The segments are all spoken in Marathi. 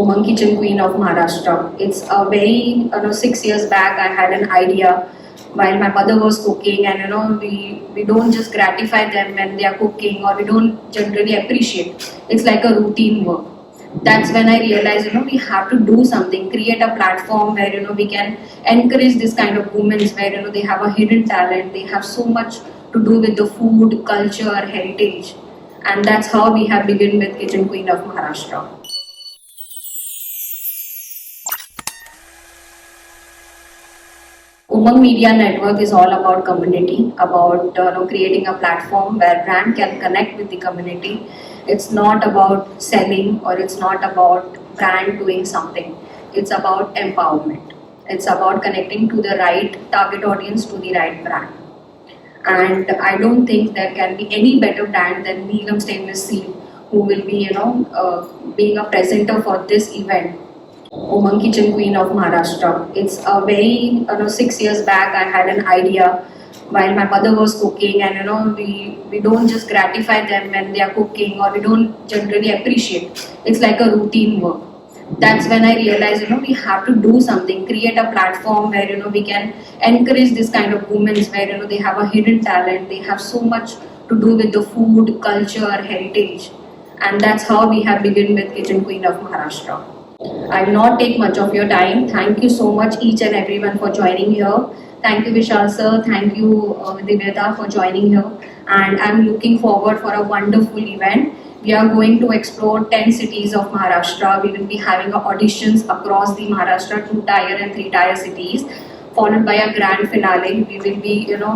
Umang Kitchen Queen of Maharashtra. It's a very, you know, six years back I had an idea while my mother was cooking and you know we we don't just gratify them when they are cooking or we don't generally appreciate. It's like a routine work. That's when I realized, you know, we have to do something, create a platform where, you know, we can encourage this kind of women where, you know, they have a hidden talent, they have so much to do with the food, culture, heritage. And that's how we have begun with Kitchen Queen of Maharashtra. Umang Media Network is all about community, about uh, you know, creating a platform where brand can connect with the community. It's not about selling or it's not about brand doing something. It's about empowerment. It's about connecting to the right target audience to the right brand. And I don't think there can be any better brand than Neelam Stainless Steel, who will be, you know, uh, being a presenter for this event Umang Kitchen Queen of Maharashtra. It's a very, you know, six years back I had an idea while my mother was cooking and you know we we don't just gratify them when they are cooking or we don't generally appreciate. It's like a routine work. That's when I realized, you know, we have to do something, create a platform where, you know, we can encourage this kind of women where, you know, they have a hidden talent, they have so much to do with the food, culture, heritage. And that's how we have begun with Kitchen Queen of Maharashtra. I will not take much of your time. Thank you so much, each and everyone, for joining here. Thank you, Vishal sir. Thank you, uh, Divya, for joining here. And I'm looking forward for a wonderful event. We are going to explore 10 cities of Maharashtra. We will be having auditions across the Maharashtra, two tier and three tier cities, followed by a grand finale. We will be, you know,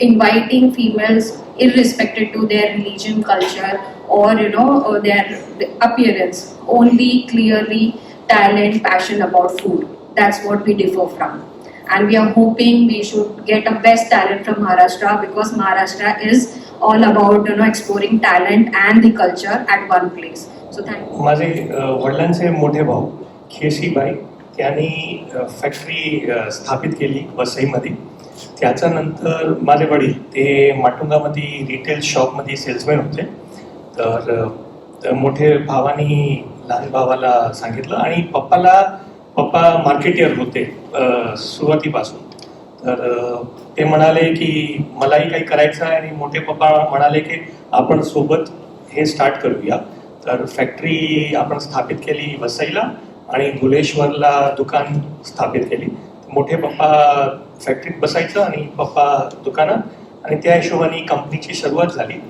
inviting females irrespective to their religion, culture, or you know, or their appearance. Only clearly talent, passion about food. That's what we differ from. And we are hoping we should get a best talent from Maharashtra because Maharashtra is all about you know exploring talent and the culture at one place. So thank you. माझे वडिलांचे मोठे भाऊ खेशीबाई त्यांनी फॅक्टरी स्थापित केली वसईमध्ये त्याच्यानंतर माझे वडील ते माटुंगामध्ये रिटेल शॉपमध्ये सेल्समॅन होते तर तर मोठे भावानी लहान भावाला सांगितलं आणि पप्पाला पप्पा मार्केटियर होते सुरुवातीपासून. तर ते म्हणाले की मलाही काही करायचं आहे आणि मोठे पप्पा म्हणाले की आपण सोबत हे स्टार्ट करूया. तर फॅक्टरी आपण स्थापित केली वसईला आणि धुलेश्वरला दुकान स्थापित केली. मोठे पप्पा फॅक्टरीत बसायचं आणि पप्पा दुकानात आणि त्या हिशोबाने कंपनीची सुरुवात झाली.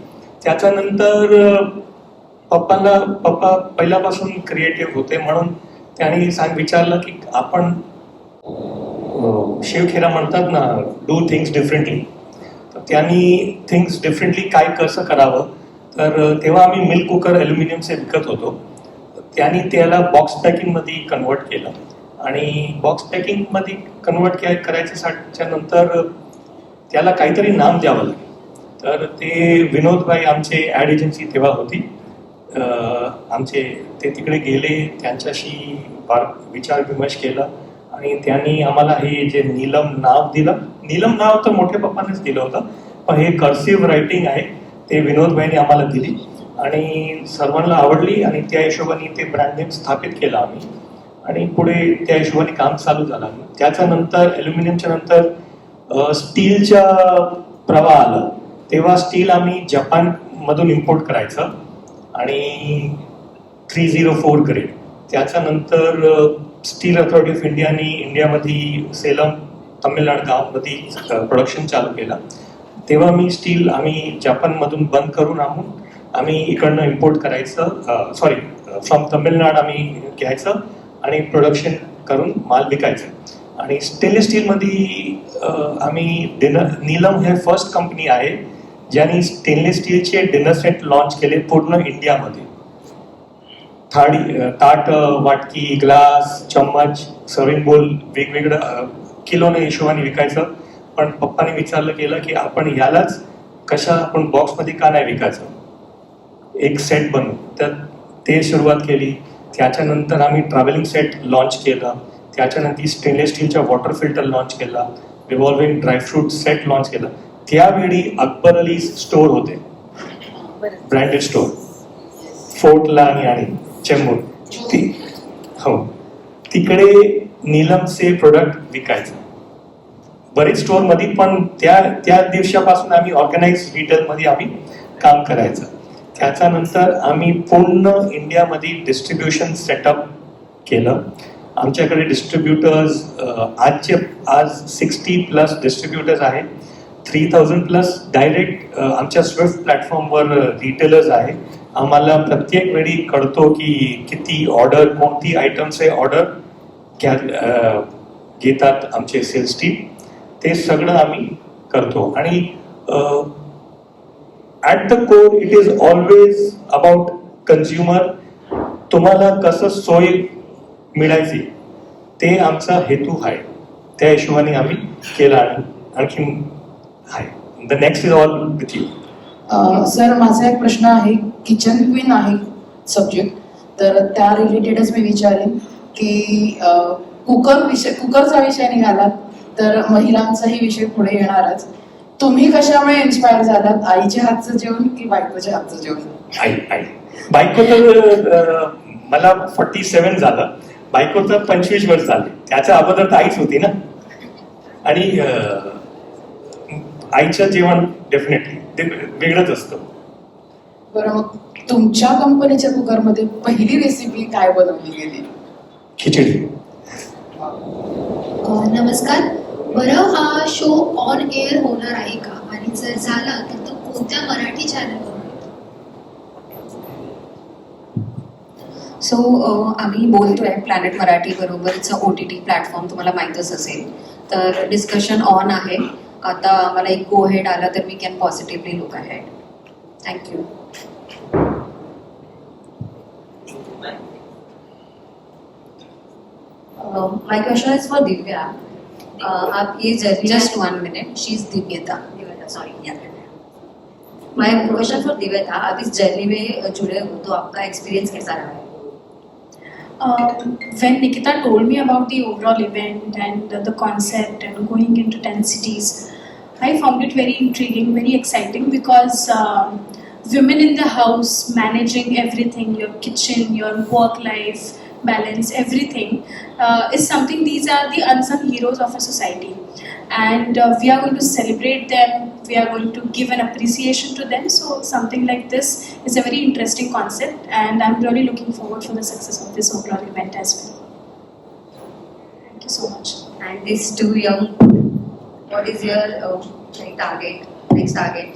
त्याच्यानंतर पप्पांना पप्पा पहिल्यापासून क्रिएटिव्ह होते म्हणून त्यांनी सांग विचारलं की आपण शिवखेरा म्हणतात ना डू थिंग्स डिफरंटली तर त्यांनी थिंग्स डिफरंटली काय कसं करावं? तर तेव्हा आम्ही मिल्क कुकर ॲल्युमिनियमचे विकत होतो. त्यांनी त्याला बॉक्स पॅकिंगमध्ये कन्वर्ट केलं. आणि बॉक्स पॅकिंगमध्ये कन्वर्ट के करायच्यासाठीच्या नंतर त्याला काहीतरी नाम द्यावं लागेल. तर ते विनोदभाई आमचे ॲड एजन्सी तेव्हा होती. आमचे ते तिकडे गेले त्यांच्याशी फार विचार विमर्श केला आणि त्यांनी आम्हाला हे जे नीलम नाव दिलं नीलम नाव तर मोठ्या पप्पानेच दिलं होतं पण हे कर्सिव्ह रायटिंग आहे ते विनोदबाईंनी आम्हाला दिली आणि सर्वांना आवडली आणि त्या हिशोबाने ते ब्रँड नेम स्थापित केलं आम्ही. आणि पुढे त्या हिशोबाने काम चालू झालं त्याच्यानंतर ॲल्युमिनियमच्या नंतर स्टीलच्या प्रवाह आला तेव्हा स्टील आम्ही जपानमधून इम्पोर्ट करायचं. आणि थ्री झिरो फोर ग्रेड त्याच्यानंतर स्टील अथॉरिटी ऑफ इंडियाने इंडियामध्ये सेलम तमिळनाड गावमध्ये प्रोडक्शन चालू केलं. तेव्हा मी स्टील आम्ही जपानमधून बंद करून आणून आम्ही इकडनं इम्पोर्ट करायचं सॉरी फ्रॉम तमिळनाड आम्ही घ्यायचं आणि प्रोडक्शन करून माल विकायचं. आणि स्टेनलेस स्टीलमध्ये आम्ही डिनर नीलम हे फर्स्ट कंपनी आहे. ज्यांनी स्टेनलेस स्टीलचे डिनर सेट लॉन्च केले पूर्ण इंडियामध्ये थाळी ताट वाटकी ग्लास चम्मच सर्विंग बोल वेगवेगळं किलोने हिशोबाने विकायचं. पण पप्पाने विचारलं केलं की आपण यालाच कशा आपण बॉक्समध्ये का नाही विकायचं? एक सेट बनवू तर ते सुरुवात केली. त्याच्यानंतर आम्ही ट्रॅव्हलिंग सेट लॉन्च केला. त्याच्यानंतर स्टेनलेस स्टीलचा वॉटर फिल्टर लॉन्च केला. Revolving dry fruit set launch केला. त्यावेळी अकबर अली स्टोर होते. ब्रँडेड स्टोर फोर्टला आणि चेंबूर ती हो. तिकडे नीलमचे प्रोडक्ट विकायचं. बरेच स्टोरमध्ये पण त्या त्या दिवसापासून आम्ही ऑर्गनाइज रिटेल मध्ये आम्ही काम करायचं. त्याच्यानंतर आम्ही पूर्ण इंडियामध्ये डिस्ट्रीब्युशन सेटअप केलं. आमच्याकडे डिस्ट्रीब्युटर्स आजचे आज सिक्स्टी प्लस डिस्ट्रीब्युटर्स आहेत. थ्री थाउजंड प्लस डायरेक्ट आमच्या स्विफ्ट प्लॅटफॉर्मवर रिटेलर्स आहे. आम्हाला प्रत्येक वेळी कळतो की किती ऑर्डर कोणती आयटमचे ऑर्डर घ्या घेतात आमचे सेल्स टीम ते सगळं आम्ही करतो. आणि at the core it is always about consumer तुम्हाला कसं सोय मिळायची ते आमचा हेतू आहे. त्या हिशोबाने आम्ही केला आणि आणखीन आहे. The next is all with you sir माझा एक प्रश्न आहे. किचन क्वीन आहे सब्जेक्ट तर त्या रिलेटेडच मी विचारेन की कुकर विषय कुकरचा विषय निघाला तर महिलांचाही विषय पुढे येणारच. तुम्ही कशामुळे इन्स्पायर झालात? आईच्या हातचं जेवण की बायकोच्या हातचं जेवण? आई आई. बायको तर मला फोर्टी सेवन झालं. बायको तर पंचवीस वर्ष झाले. त्याच्या अगोदर तर आईच होती ना. आणि आईचं जेवण डेफिनेटली ते वेगळंच असतं. बरं मग तुमच्या कंपनीच्या कुकरमध्ये पहिली रेसिपी काय बनवली गेली? खिचडी. नमस्कार. बरं हा शो ऑन एअर होणार आहे का? आणि जर झाला तर तो कोणत्या मराठी चॅनलवर सो आम्ही बोलतोय प्लॅनेट मराठी बरोबरच ओ टी टी प्लॅटफॉर्म तुम्हाला माहीतच असेल. तर डिस्कशन ऑन आहे. आता आम्हाला एक गो हेड आला तर we can positively look ahead thank you my question is for Divya आप ये just one minute she is Divyata sorry my question for Divyata आप इस जर्नी में जुड़े हो तो आपका एक्सपीरियंस कैसा रहा? है Um, when Nikita told me about the overall event and the concept and going into 10 cities, I found it very intriguing, very exciting because um, women in the house managing everything your kitchen, your work life balance, everything uh, is something these are the unsung heroes of a society. And uh, we are going to celebrate them, we are going to give an appreciation to them. So, something like this is a very interesting concept, and I'm really looking forward for the success of this overall event as well. Thank you so much. and these two young what is your uh, like target next target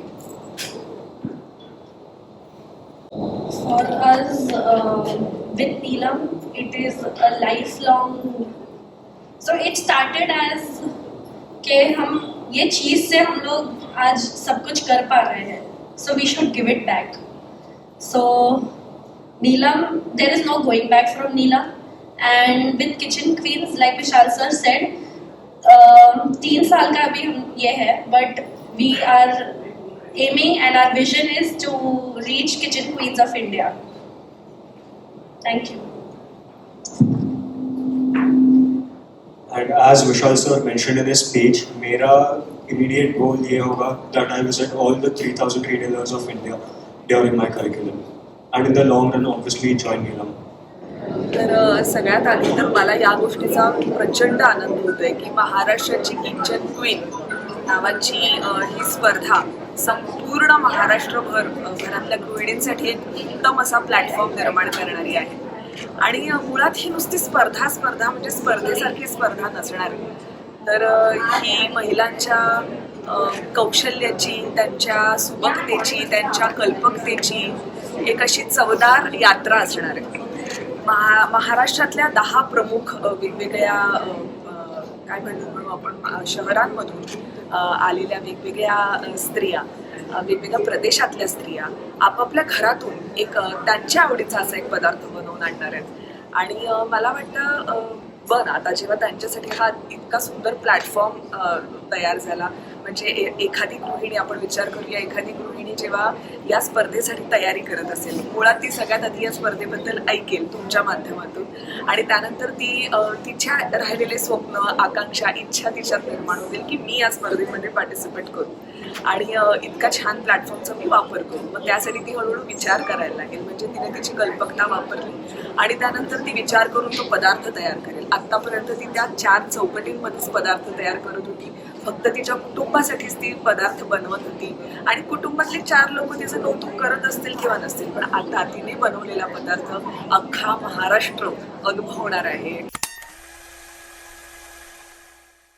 For us, uh, with Neelam, it is a lifelong. So it started as के हम ये चीज़ से हम लोग आज सब कुछ कर पा रहे हैं so we should give it back so Neelam there is no going back from Neelam and with kitchen queens like Vishal sir said तीन साल का अभी हम ये है but we are aiming and our vision is to reach kitchen queens of India. Thank you. And as Vishal sir mentioned in his speech, मेरा immediate goal ये होगा that I visit all the 3,000 retailers of India during my curriculum. And in the long run, obviously, join Neelam. तर सगळ्यात आधी तर मला या गोष्टीचा प्रचंड आनंद होतोय की महाराष्ट्राची किचन क्वीन नावाची ही स्पर्धा संपूर्ण महाराष्ट्रभर घरातल्या गृहिणींसाठी एक उत्तम असा प्लॅटफॉर्म निर्माण करणारी आहे. आणि मुळात ही नुसती स्पर्धा स्पर्धा म्हणजे स्पर्धेसारखी स्पर्धा नसणार. तर ही महिलांच्या कौशल्याची त्यांच्या सुबकतेची त्यांच्या कल्पकतेची एक अशी चवदार यात्रा असणार आहे. महा महाराष्ट्रातल्या दहा प्रमुख वेगवेगळ्या काय म्हणू म्हणू आपण शहरांमधून आलेल्या वेगवेगळ्या स्त्रिया वेगवेगळ्या प्रदेशातल्या स्त्रिया आपापल्या घरातून एक त्यांच्या आवडीचा असा एक पदार्थ बनवून आणणार आहेत. आणि मला वाटतं अ, बरं आता जेव्हा त्यांच्यासाठी हा इतका सुंदर प्लॅटफॉर्म तयार झाला म्हणजे एखादी गृहिणी आपण विचार करूया एखादी गृहिणी जेव्हा या स्पर्धेसाठी तयारी करत असेल मुळात ती सगळ्यात आधी या स्पर्धेबद्दल ऐकेल तुमच्या माध्यमातून. आणि त्यानंतर ती तिच्या राहिलेले स्वप्न आकांक्षा इच्छा तिच्यात निर्माण होतील की मी या स्पर्धेमध्ये पार्टिसिपेट करू. आणि इतका छान प्लॅटफॉर्मचा मी वापर करू. मग त्यासाठी ती हळूहळू विचार करायला लागेल. म्हणजे तिने तिची कल्पकता वापरली आणि त्यानंतर ती विचार करून तो पदार्थ तयार करेल. आत्तापर्यंत ती त्या चार चौकटींमध्येच पदार्थ तयार करत होती. फक्त तिच्या कुटुंबासाठीच ती पदार्थ बनवत होती. आणि कुटुंबातले चार लोक तिचं कौतुक करत असतील किंवा नसतील पण आता तिने बनवलेला पदार्थ अख्खा महाराष्ट्र अनुभवणार आहे.